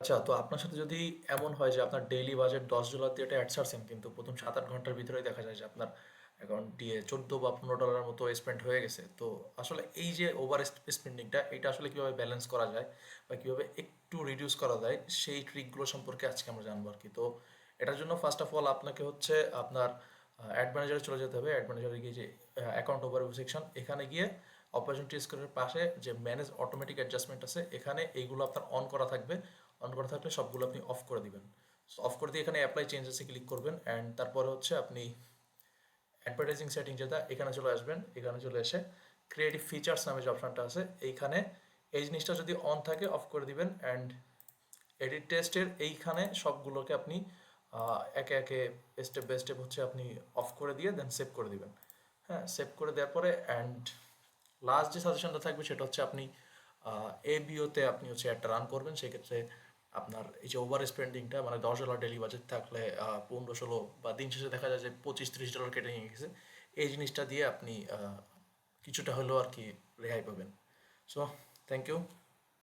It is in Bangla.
আচ্ছা তো আপনার সাথে যদি এমন হয় যে আপনার ডেইলি বাজেট দশ ডলার দিয়ে এটা অ্যাড ছাড়ছেন কিন্তু প্রথম সাত আট ঘণ্টার ভিতরেই দেখা যায় যে আপনার অ্যাকাউন্ট দিয়ে চোদ্দ বা পনেরো ডলারের মতো স্পেন্ড হয়ে গেছে, তো আসলে এই যে ওভার স্পেন্ডিংটা এটা আসলে কীভাবে ব্যালেন্স করা যায় বা কীভাবে একটু রিডিউস করা যায়, সেই ট্রিকগুলো সম্পর্কে আজকে আমরা জানব আর কি। তো এটার জন্য ফার্স্ট অফ অল আপনাকে হচ্ছে আপনার অ্যাড ম্যানেজারে চলে যেতে হবে। অ্যাড ম্যানেজারে গিয়ে যে অ্যাকাউন্ট ওভারভিউ সেকশন এখানে গিয়ে অপারেশনটি স্ক্রিনের পাশে যে ম্যানেজ অটোমেটিক অ্যাডজাস্টমেন্ট আছে, এখানে এইগুলো আপনার অন করা থাকবে। অন করা থাকলে সবগুলো আপনি অফ করে দিবেন। অফ করে দিয়ে এখানে অ্যাপ্লাই চেঞ্জেসে ক্লিক করবেন অ্যান্ড তারপরে হচ্ছে আপনি অ্যাডভার্টাইজিং সেটিং যেটা, এখানে চলে আসবেন, এখানে চলে এসে ক্রিয়েটিভ ফিচার্স নামে যে অপশনটা আছে, এইখানে এই জিনিসটা যদি অন থাকে অফ করে দিবেন অ্যান্ড এডিট টেস্টের এইখানে সবগুলোকে আপনি একে একে স্টেপ বাই স্টেপ হচ্ছে আপনি অফ করে দিয়ে দেন সেভ করে দিবেন। হ্যাঁ সেভ করে দেওয়ার পরে অ্যান্ড লাস্ট যে সাজেশনটা থাকবে সেটা হচ্ছে আপনি এ আপনি হচ্ছে একটা রান করবেন, সেক্ষেত্রে আপনার এই যে ওভার স্পেন্ডিংটা মানে দশ ডলার ডেলি বাজেট থাকলে পনেরো ষোলো বা দিন শেষে দেখা যায় যে পঁচিশ ত্রিশ ডলার কেটে নিয়ে গেছে, এই জিনিসটা দিয়ে আপনি কিছুটা হলেও আর কি রেহাই পাবেন। So thank you